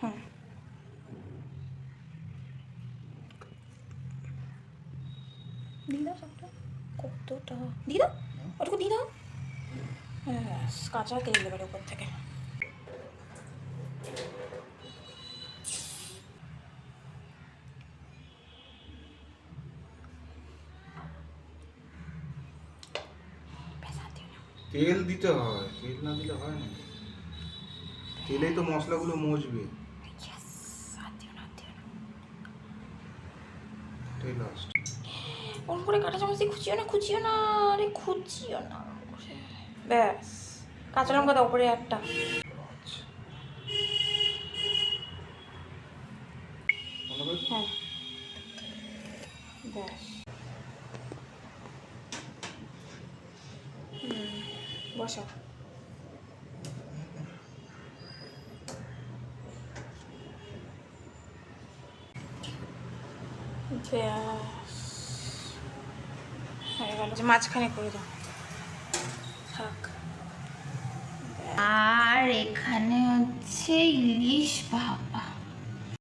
হুম দিয়ে দাও সবটা কতটা? দিয়ে দাও ওটুকু দাও। ব্যাস, কাঁচা তেল দেবে উপর থেকে। ব্যাস। তেল দিতে হয়, তেল না দিলে হয় না। তেলেই তো মশলাগুলো মজবে। ওরকম করে কাঁটা চামচ দিয়ে খুঁচিও না খুঁচিও না আরে খুঁচিও না। ব্যাস কাঁচা লঙ্কা দাও উপরে একটা। হ্যাঁ। ব্যাস। বসাও হয়ে গেল। যে মাঝখানে করে দাও। থাক। আর এখানে হচ্ছে ইলিশ ভাপা।